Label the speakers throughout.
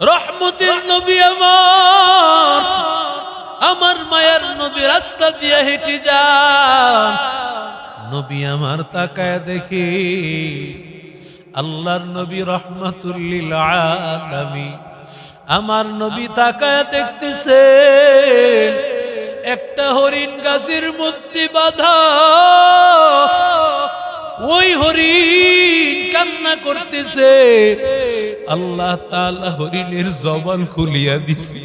Speaker 1: রহমতের নবী আমার আমার মায়ের নবী রাস্তা দিয়ে হেঁটে যান। নবী আমার তাকায় দেখি, আল্লাহর নবী রহমতুল্লিল আমার নবী তাকায় দেখতেছে, একটা হরিণ গাছের মূর্তি বাধা। ওই হরিণ কান্না করতেছে। আল্লাহ তাআলা হরিণের জবান খুলিয়া দিছে।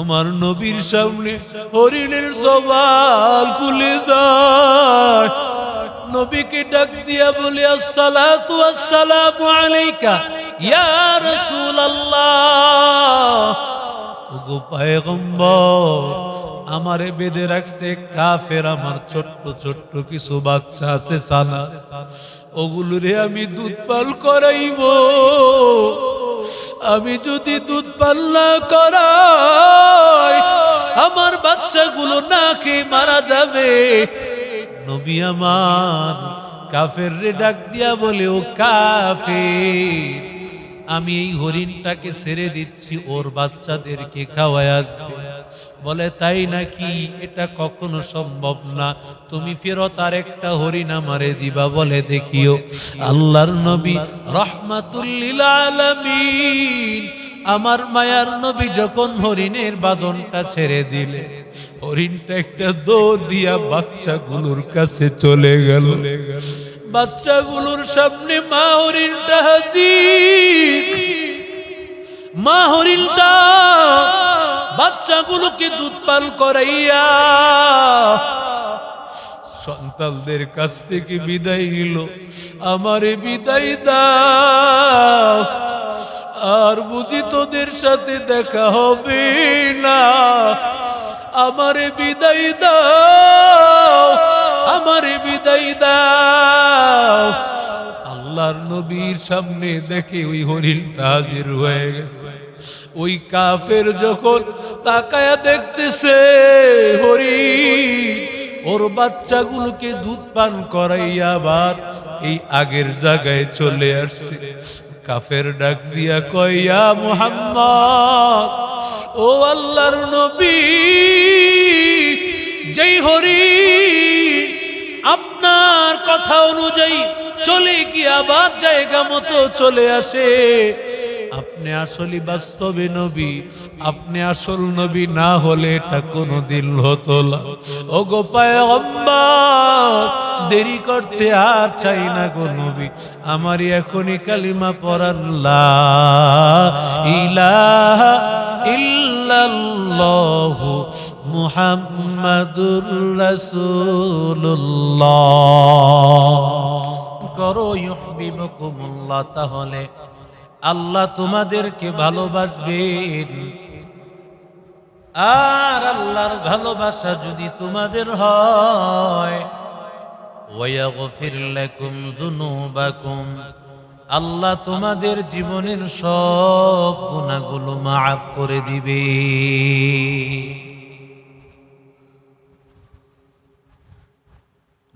Speaker 1: আমার নবীর সামনে হরিণের জবান খুলে যায়। নবীকে ডাক দিয়া বলে, আসসালাতু আসসালামু আলাইকা, ইয়া রাসূলুল্লাহ। ওগো পায়গম্বর আমারে বেঁধে রাখছে কাফের আমার ছোট্ট ছোট্ট কিছু বাচ্চা আছে সানা। ওগুলোরে আমি দুধ পাল করাইব। আমি যদি দুধ পাল না করাই, আমার বাচ্চাগুলো না খেয়ে মারা যাবে। নবী আমার কাফের রে ডাক দিয়া বলে, ও কাফের, আমি এই হরিণটাকে ছেড়ে দিচ্ছি, ওর বাচ্চাদেরকে খাওয়ায় আসবে বলে, তাই নাকি এটা কখনো সম্ভব না? তুমি ফেরত আর একটা হরিণ আমারে দিবা বলে দেখিও। আল্লাহর নবী রহমাতুল্লিল আমার মায়ার নবী যখন হরিণের বাদনটা ছেড়ে দিলে হরিণটা একটা দৌড় দিয়া বাচ্চাগুলোর কাছে চলে গেল। বাচ্চাগুলোর সামনে মা হরিণটা হাজির। মা হরিণটা বাচ্চাগুলোকে দুধ পাল করাইয়া সন্তানদের কাছ থেকে বিদায় নিল। আমারে বিদায় দাও। আর বুঝি তোদের সাথে দেখা হবে না। আমারে বিদায় দাও। আমারে বিদায় দাও। আল্লাহর নবীর সামনে দেখে ওই হরিণটা হাজির হয়ে গেছে। ওই কাফের যখন তাকায়া দেখতেছে, হরি, ওর বাচ্চাগুলোকে দুধ পান করাইয়া আবার এই আগের জায়গায় চলে আসছে। কাফের ডাক দিয়া কইয়া মুহাম্মদ, ও আল্লাহর নবী, যেই হরি, আপনার কথা অনুযায়ী চলে গিয়ে আবার জায়গা মতো চলে আসে। আপনি আসলে বাস্তবে নবী, আপনি আসল নবী না হলে এটা কোনো দিন হতো না। ও গোপায় দেরি করতে আর চাই না গো নবী, আমারই এখনই কালিমা পড়ান লা ইলাহা ইল্লাল্লাহু মুহাম্মাদুর রাসূলুল্লাহ। করো ইউহিব্বুকুমুল্লাহ তাহলে। আল্লাহ তোমাদেরকে ভালোবাসবেন। আর আল্লাহর ভালোবাসা যদি তোমাদের হয় আল্লাহ তোমাদের জীবনের সব গুনাহগুলো মাফ করে দিবে।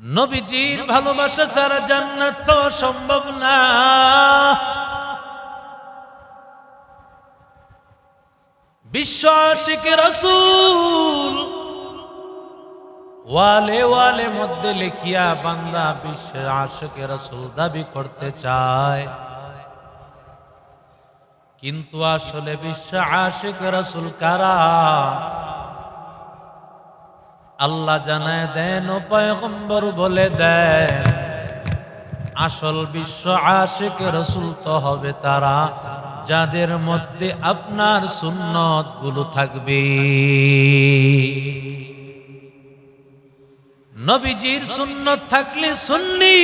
Speaker 1: নবীজির ভালোবাসা ছাড়া জান্নাত তো সম্ভব না। বিশ্ব আশিকে রসুল। ওয়ালে ওয়ালে মধ্যে লিখিয়া বান্দা বিশ্ব আশিকে রসুল দাবি করতে চায়। কিন্তু আসলে বিশ্ব আশিক রসুল কারা? আল্লাহ জানায় দেন, ও বলে দেন, আসল বিশ্ব আশিক রসুল তো হবে তারা। যাদের মধ্যে আপনার সুন্নতগুলো থাকবে। নবীজির সুন্নত থাকলে সুন্নি।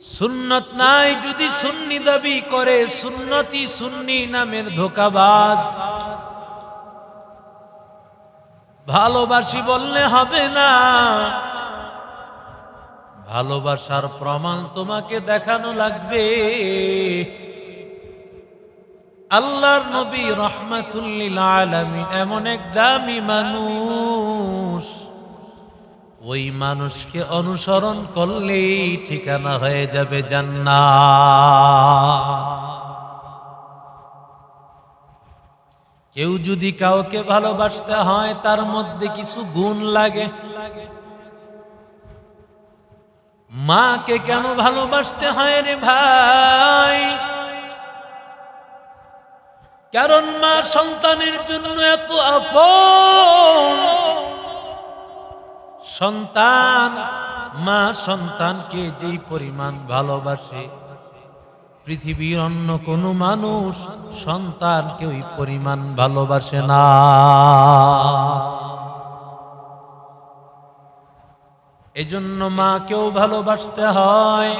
Speaker 1: সুন্নত নাই যদি সুন্নি দাবি করে সুন্নতি সুন্নি নামের ধোকাবাজ। ভালোবাসি বললে হবে না। ভালোবাসার প্রমাণ তোমাকে দেখানো লাগবে। আল্লাহর নবী রহমাতুল্লিল আলমিন এমন এক দামি মানুষ। ওই মানুষকে অনুসরণ করলেই ঠিকানা হয়ে যাবে জান্নাত। কেউ যদি কাউকে ভালোবাসতে হয়, তার মধ্যে কিছু গুণ লাগে। মাকে কেন ভালোবাসতে হয় রে ভাই? কারণ মা সন্তানের জন্য এত আপন। সন্তান, মা সন্তানকে যেই পরিমাণ ভালোবাসে, পৃথিবীর অন্য কোনো মানুষ সন্তানকে ওই পরিমাণ ভালোবাসে না। এজন্য মাকেও ভালোবাসতে হয়।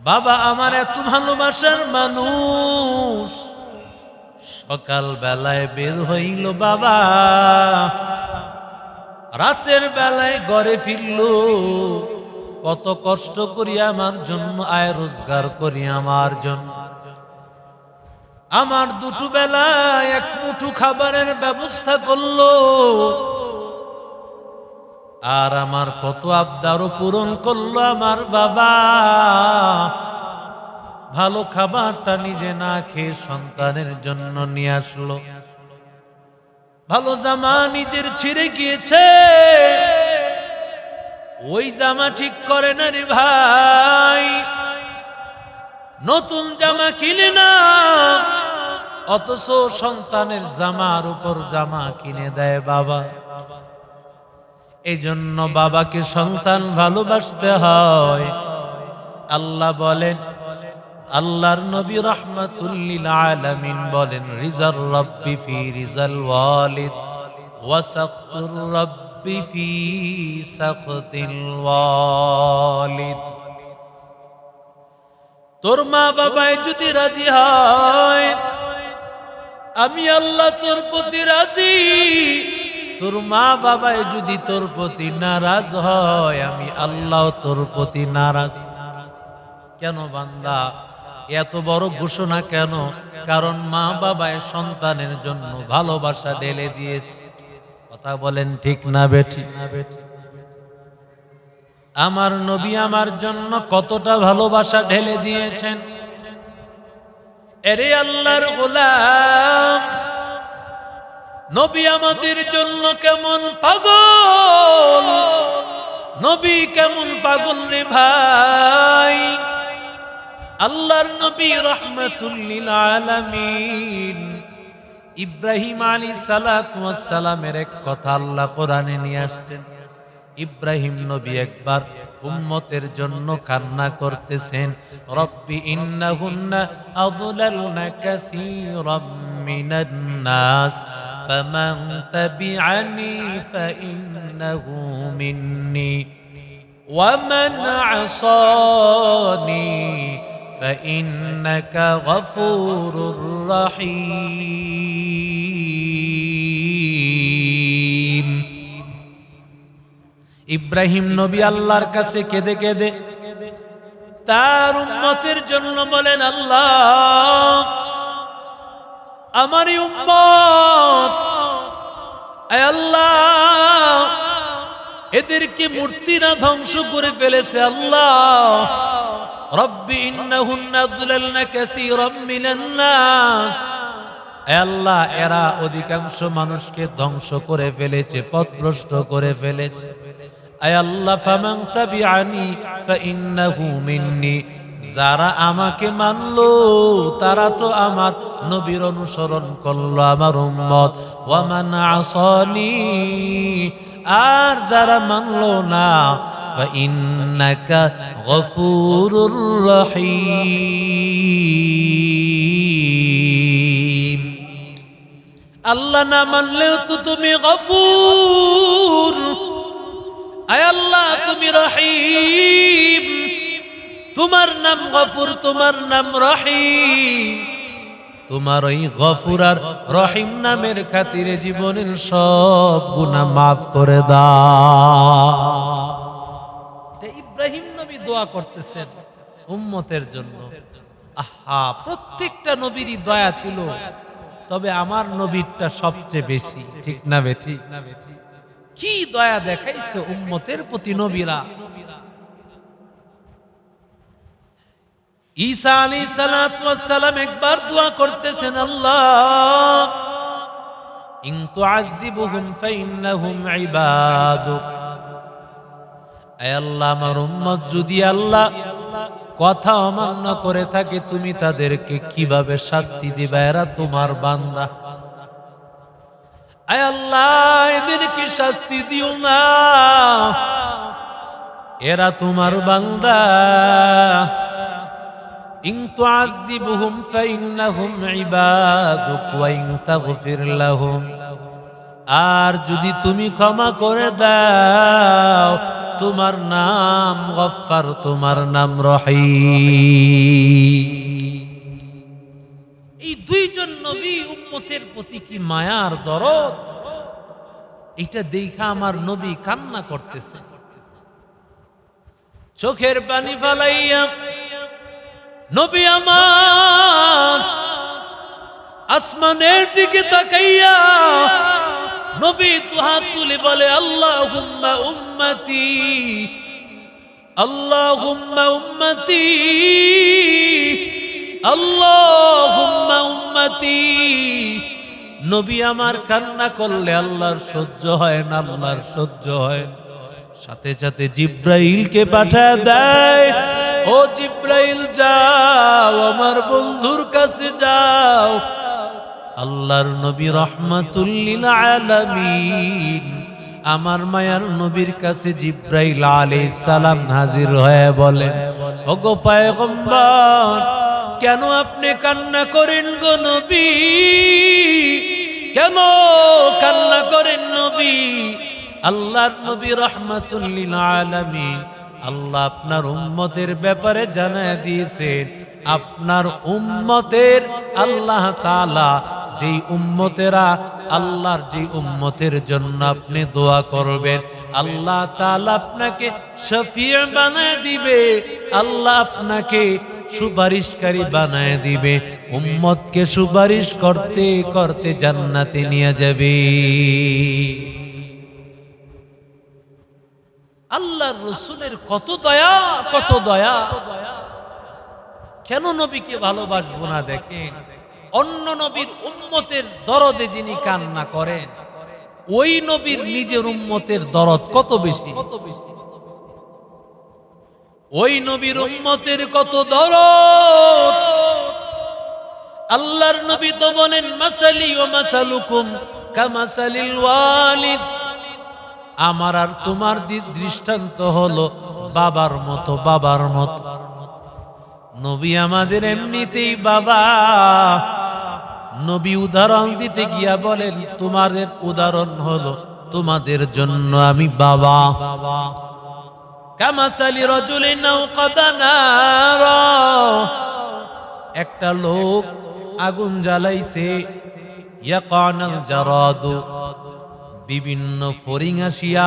Speaker 1: বাবা আমার এত ভালোবাসার মানুষ। সকাল বেলায় বের হইল বাবা। রাতের বেলায় ঘরে ফিরল। কত কষ্ট করি আমার জন্য, আয় রোজগার করি আমার জন্য। আমার দুটো বেলায় এক মুঠো খাবারের ব্যবস্থা করল। আর আমার কত আবদারও পূরণ করল আমার বাবা। ভালো খাবারটা নিজে না খেয়ে সন্তানের জন্য নিয়ে আসলো। ভালো জামা নিজের ছিঁড়ে গিয়েছে। ওই জামা ঠিক করে না রে ভাই। নতুন জামা কিনে না। অথচ সন্তানের জামার উপর জামা কিনে দেয় বাবা। এই জন্য বাবাকে সন্তান ভালোবাসতে হয়। আল্লাহ বলেন, আল্লাহর নবী রহমাতুল্লিল আলামিন বলেন, রিজাল রব্বি ফি রিজাল ওয়ালিদ ওয়াসাখতুর রব্বি ফি সাখতিল ওয়ালিদ। তোর মা বাবায় যদি রাজি হয়, আমি আল্লাহ তোর প্রতি রাজি। তোর মা বাবায় যদি তোর প্রতি নারাজ হয়, আমি আল্লাহ তোর প্রতি নারাজ। কেন বান্দা? এত বড় ঘোষণা কেন? কারণ মা বাবায় সন্তানের জন্য ভালোবাসা ঢেলে দিয়েছে। কথা বলেন ঠিক না বেঠি না বেঠি? আমার নবী আমার জন্য কতটা ভালোবাসা ঢেলে দিয়েছেন। এরে আল্লাহর গোলাম নবী আমাদের জন্য কেমন পাগল? নবী কেমন পাগল রে ভাই? আল্লাহর নবী রহমতুল্লিল আলামিন। ইব্রাহিম আলী সালামের এক কথা আল্লাহ কোরআনে নিয়ে আসছেন। ইব্রাহিম নবী একবার উম্মতের জন্য কান্না করতেছেন। রব্বি ইন্নাহুন্না আদলালনা কাসীরাম মিনান নাস। فمن تبعني فإنه مني ومن عصاني فإنك غفور رحيم ইব্রাহিম নবী আল্লাহর কাছে কেঁদে কেঁদে তার উম্মতের জন্য বলেন আল্লাহ আমারই উম্মত আয় আল্লাহ, এদেরকে মূর্তিরা ধ্বংস করে ফেলেছে আল্লাহ। রব্বি ইন্নাহুন্না যুলালনা কাসীরাম মিনান নাস। আল্লাহ, এরা অধিকাংশ মানুষকে ধ্বংস করে ফেলেছে, পথভ্রষ্ট করে ফেলেছে। আয় আল্লাহ, ফামান তাবিআনি, ফাইন্নাহু মিন্নি। যারা আমাকে মানল, তারা তো আমার নবীর অনুসরণ করল আমার উম্মত। ওয়ামান আসনি, আর যারা মানল না, ফাইন্নাকা গফুরুর রহিম। আল্লাহ না মানলেও তো তুমি গফুর। আয় আল্লাহ, তুমি রহিম। তোমার নাম গফুর, তোমার নাম রহিম। তোমার ওই গফুর আর রহিম নামের খাতিরে জীবনের সব গুনাহ মাফ করে দা ইব্রাহিম নবী দোয়া করতেছেন উম্মতের জন্য। আহা, প্রত্যেকটা নবীরই দয়া ছিল, তবে আমার নবীরটা সবচেয়ে বেশি, ঠিক না বেঠি? কি দয়া দেখাইছে উম্মতের প্রতি নবীরা? ঈসা আলী সালাম একবার দোয়া করতেছেন, আল্লাহ যদি আল্লাহ কথা অমান্য করে থাকে, তুমি তাদেরকে কীভাবে শাস্তি দিবা? এরা তোমার বান্দা। আয় আল্লাহ, এদেরকে শাস্তি দিও না। এরা তোমার বান্দা। তুআযিবুহুম ফাইন্নাহুম ইবাদুক ওয়া ইন তাগফির লাহুম। আর যদি তুমি ক্ষমা করে দাও, তোমার নাম গফার তোমার নাম রহিম। এই দুইজন নবী উম্মতের প্রতি কি মায়ার দরদ? এটা দেখা আমার নবী কান্না করতেছে। চোখের পানি ফালাইয়া নবী আমার, আসমানের দিকে তাকাইয়া নবী দুহাত তুলে বলে, আল্লাহুম্মা উম্মতি আল্লাহুম্মা উম্মতি আল্লাহুম্মা উম্মতি নবী আমার কান্না করলে আল্লাহর সহ্য হয় না, আল্লাহর সহ্য হয়। সাথে সাথে জিব্রাইলকে পাঠায় দেয় ও জিব্রাইল, যাও, আমার বন্ধুর কাছে যাও। আল্লাহর নবী রহমাতুল্লিল আলামিন, আমার মায়ার নবীর কাছে জিব্রাইল আলাইহিস সালাম হাজির হয়ে বলে ওগো পয়গম্বর, কেন আপনি কান্না করেন গো নবী? কেন কান্না করেন নবী? আল্লাহর নবী রহমাতুল্লিল আলামিন আল্লাহ আপনার উম্মতের ব্যাপারে জানায় দিয়েছেন, আপনার উম্মতের আল্লাহ তালা যেই উম্মতেরা, আল্লাহর যে উম্মতের জন্য আপনি দোয়া করবেন, আল্লাহ তালা আপনাকে শফিয়ে বানায় দিবে, আল্লাহ আপনাকে সুপারিশকারী বানায় দিবে, উম্মতকে সুপারিশ করতে করতে জান্নাতে নিয়ে যাবে। আল্লাহর রসুলের কত দয়া কত দয়া। কেন নবীকে ভালোবাসবো না দেখেন? অন্য নবীর উম্মতের দরদে যিনি কান্না করেন, ওই নবীর নিজের উম্মতের দরদ কত বেশি? কত বেশি ওই নবীর উম্মতের কত দরদ? আল্লাহর নবী তো বলেন, মাসালি ও মাসালুকুম কামাসালিল ওয়ালিদ। আমার আর তোমার দৃষ্টান্ত হলো বাবার মতো বাবার মতো। নবী আমাদের এমনিতেই বাবা। নবী উদাহরণ দিতে গিয়া বলেন, তোমাদের উদাহরণ হলো তোমাদের জন্য আমি বাবা। কামাসালি রজুলি নৌকাদা নারা। একটা লোক আগুন জ্বালাইছে, ইয়াকানাল জারাদু। বিভিন্ন ফরিং আসিয়া,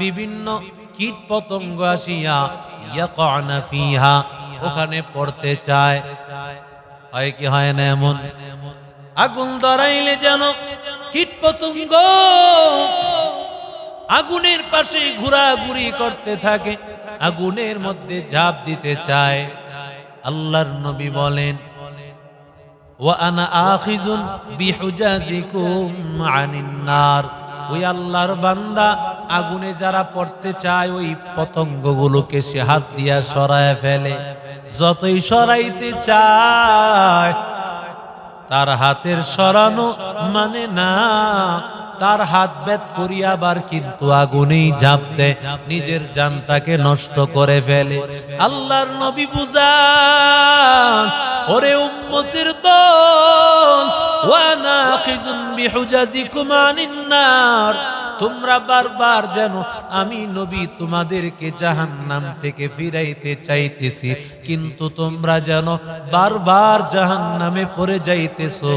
Speaker 1: বিভিন্ন কীট পতঙ্গ আসিয়া, ইয়াকানা ফিহা, ওখানে পড়তে চায়। হয় কি, হয় না এমন? আগুন ধরাইলে যেন কীট পতঙ্গ আগুনের পাশে ঘোরাঘুরি করতে থাকে, আগুনের মধ্যে ঝাঁপ দিতে চায়। আল্লাহর নবী বলেন ওয়ানা আখিজুন বিহুজাজিকুম আনিন নার। ওই আল্লাহর বান্দা আগুনে যারা পড়তে চায়, ওই পতঙ্গগুলোকে সে হাত দিয়া সরায় ফেলে। যতই সরাইতে চায়, তার হাতের সরানো মানে না। তার হাত বেদ করিয়াবার আবার কিন্তু আগুনেই ঝাঁপ দেয়, নিজের জানটাকে নষ্ট করে ফেলে। আল্লাহর নবী বুঝান, ওরে উম্মতের দল ওয়ানা খিজুন বিহুজাজিকুম আনিন নার। তোমরা বারবার যেন আমি নবী তোমাদেরকে জাহান নাম থেকে ফিরাইতে চাইতেছি, কিন্তু তোমরা যেন বারবার জাহান নামে পড়ে যাইতেছো,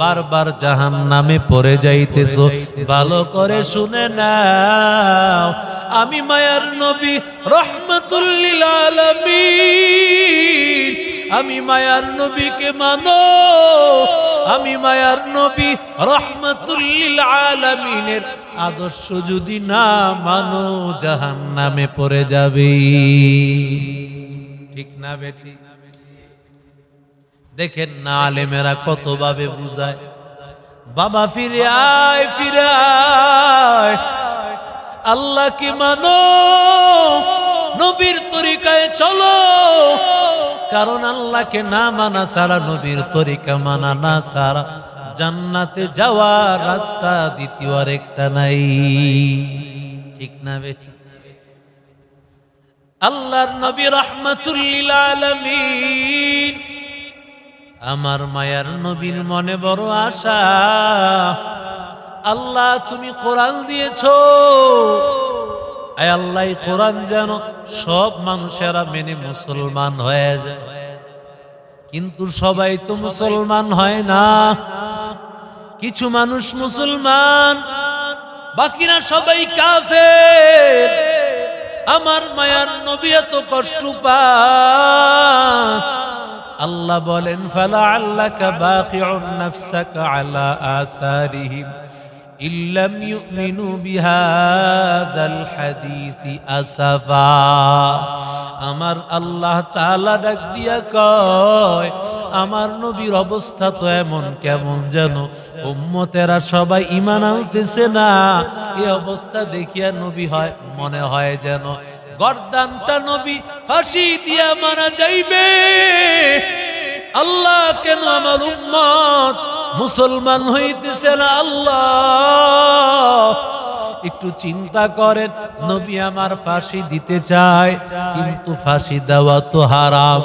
Speaker 1: বারবার জাহান্নামে পড়ে যাইতেছো। ভালো করে শুনে নাও, আমি মায়ার নবী রহমতুল্লিল আলামিন। আমি মায়ার নবীকে মানো। আমি মায়ার নবী রহমতুল্লিল আলামিনের আদর্শ যদি না মানো জাহান নামে পড়ে যাবে। ঠিক না বেঠি? দেখেন না আলেমেরা কতভাবে বুঝায়। বাবা ফিরে আয় ফিরে আয়। আল্লাহকে মানো। নবীর তরিকায় চলো। কারণ আল্লাহকে না মানা সারা নবীর তরিকা মানা না সারা জান্নাতে যাওয়ার রাস্তা দ্বিতীয় আর একটা নাই। ঠিক না বেঠিক আল্লাহর নবী রহমাতুল্লিল আলামিন, আমার মায়ার নবীর মনে বড় আশা। আল্লাহ, তুমি কোরআন দিয়েছ। আয় আল্লাহ কোরআন যেন সব মানুষেরা মেনে মুসলমান হয়ে যায়। কিন্তু সবাই তো মুসলমান হয় না। কিছু মানুষ মুসলমান, বাকিরা সবাই কাফের। আমার মায়ার নবী এত কষ্ট আল্লাহ বলেন ফালা বাকিউন নাফসাকা আলা আথারিহিম ইল্লাম ইউমিনু বিহাযাল হাদিসি আসাফা। আমার আল্লাহ তাআলা ডাক দিয়া কয়, আমার নবীর অবস্থা তো এমন কেমন যেন উম্মতেরা সবাই ঈমান আনতেছে না। এই অবস্থা দেখিয়া নবী হয়, মনে হয় যেন গর্দানটা নবী ফাঁসি দিয়া মারা যাইবে। আল্লাহ কেন আমার উম্মত মুসলমান হইতেছে না আল্লাহ। একটু চিন্তা করেন, নবী আমার ফাঁসি দিতে চায়, কিন্তু ফাঁসি দেওয়া তো হারাম।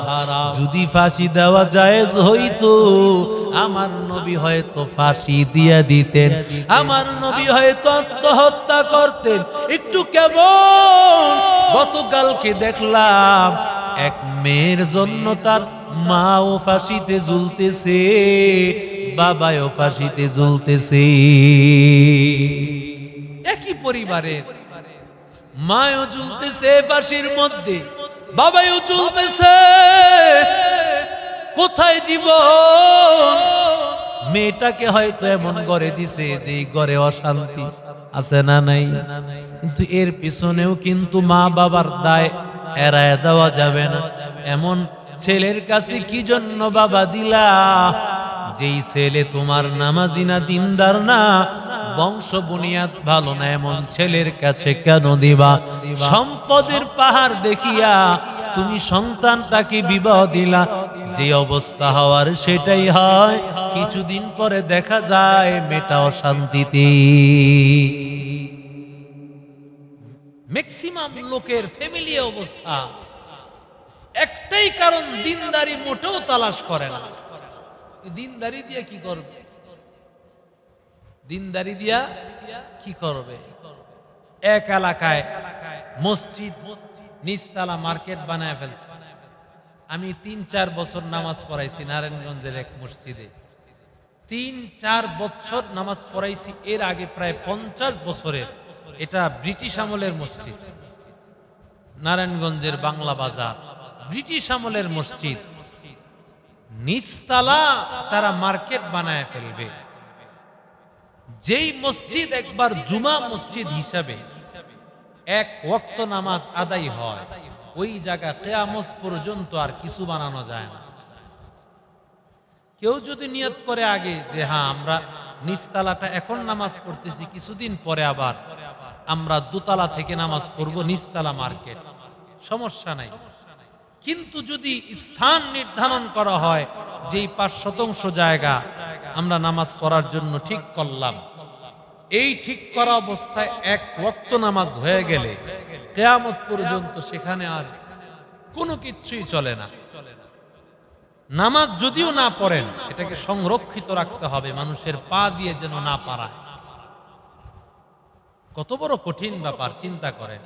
Speaker 1: যদি ফাঁসি দেওয়া জায়েজ হইতো, আমার নবী হয়তো ফাঁসি দিয়ে দিতেন, আমার নবী হয়তো আত্মহত্যা করতেন। একটু কেমন? গতকালকে দেখলাম, এক মেয়ের জন্য তার মা ও ফাঁসিতে ঝুলতেছে। বাবাও ফাঁসিতে ঝুলতেছে একই পরিবারের মায়ও ঝুলতেছে ফাঁসির মধ্যে বাবাও ঝুলতেছে কোথায় জীবন? মেয়েটাকে হয়তো এমন গড়ে দিছে যে ঘরে অশান্তি আছে না নাই? কিন্তু এর পিছনেও কিন্তু মা বাবার দায় এড়ায় দেওয়া যাবে না। এমন ছেলের কাছে কি জন্য বাবা দিলা? যেই ছেলে তোমার নামাজি না, দিনদার না, বংশ বুনিয়াদ ভালো না, এমন ছেলের কাছে কেন দিবা? সম্পদের পাহাড় দেখিয়া তুমি সন্তানটাকে বিবাহ দিলা, যে অবস্থা হওয়ার সেটাই হয়। কিছুদিন পরে দেখা যায় মেয়েটা অশান্তিতে। ম্যাক্সিমাম লোকের ফ্যামিলি অবস্থা। একটাই কারণ, দিনদারি মোটেও তালাশ করে না। দিনদারি দিয়ে কি করবে? দিনদারি দিয়া কি করবে? এক এলাকায় মসজিদ, নিচতলা মার্কেট বানায় ফেলছে। আমি তিন চার বছর নামাজ পড়াইছি নারায়ণগঞ্জের এক মসজিদে। তিন চার বছর নামাজ পড়াইছি, এর আগে প্রায় পঞ্চাশ বছরের। এটা ব্রিটিশ আমলের মসজিদ। নারায়ণগঞ্জের বাংলা বাজার, ব্রিটিশ আমলের মসজিদ। নিচতলা তারা মার্কেট বানায় ফেলবে। যেই মসজিদ একবার জুমা মসজিদ হিসাবে এক নামাজ আদায় হয়, ওই জায়গা কেয়ামত পর্যন্ত আর কিছু বানানো যায় না। কেউ যদি নিয়ত করে আগে যে হ্যাঁ আমরা নিচতলাটা এখন নামাজ পড়তেছি, কিছুদিন পরে আবার আমরা দোতলা থেকে নামাজ পড়ব নিচতলা মার্কেট। সমস্যা নাই। কিন্তু যদি স্থান নির্ধারণ করা হয় যে পাঁচ শতাংশ জায়গা আমরা নামাজ পড়ার জন্য ঠিক করলাম, এই ঠিক করা অবস্থায় এক ওয়াক্ত নামাজ হয়ে গেলে কেয়ামত পর্যন্ত সেখানে আর কোনো কিছুই চলে না। নামাজ যদিও না পড়েন, এটাকে সংরক্ষিত রাখতে হবে, মানুষের পা দিয়ে যেন না পারায়। কত বড় কঠিন ব্যাপার, চিন্তা করেন।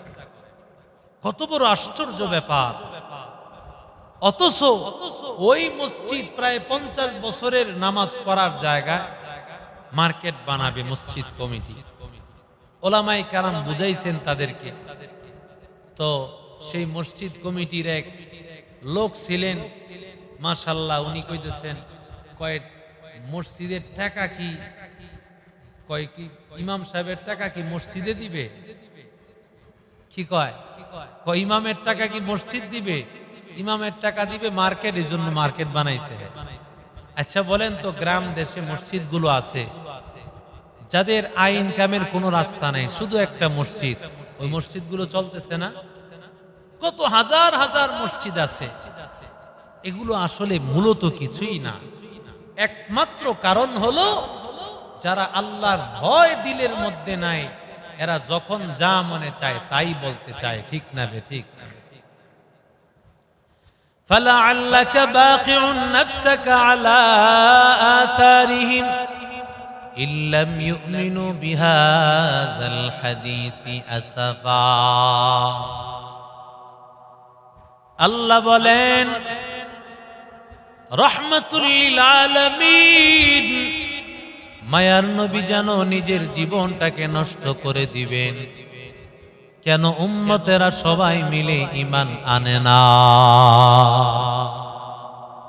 Speaker 1: কত বড় আশ্চর্য ব্যাপার অথচ ওই মসজিদ প্রায় পঞ্চাশ বছরের নামাজ পড়ার জায়গা। মার্কেট বানাবে মসজিদ কমিটি। ওলামাই কারাম বুঝাইছেন তাদেরকে। তো সেই মসজিদ কমিটির এক লোক ছিলেন, মাশাল্লাহ উনি কইতেছেন কয়েক মসজিদের টাকা কি? কয়, কি, ইমাম সাহেবের টাকা কি মসজিদে দিবে? কি কয়? কয়, ইমামের টাকা কি মসজিদ দিবে? ইমামের টাকা দিবে মার্কেট এই জন্য মার্কেট বানাইছে। আচ্ছা বলেন তো, গ্রাম দেশে মসজিদগুলো আছে, যাদের আই ইনকামের কোনো রাস্তা নেই, শুধু একটা মসজিদ, ওই মসজিদগুলো চলতেছে না? কত হাজার হাজার মসজিদ আছে, এগুলো আসলে মূলত কিছুই না। একমাত্র কারণ হলো, যারা আল্লাহর ভয় দিলের মধ্যে নাই, এরা যখন যা মনে চায় তাই বলতে চায়, ঠিক না বে, ঠিক فلعلك باقع نفسك على آثارهم إن لم يؤمنوا بهذا الحديث أسفا আল্লাহ বলেন রহমতুল্লিল আলমিন মায়ার নবী যেন নিজের জীবনটাকে নষ্ট করে দিবেন কেন উম্মতেরা সবাই মিলে ইমান আনে না?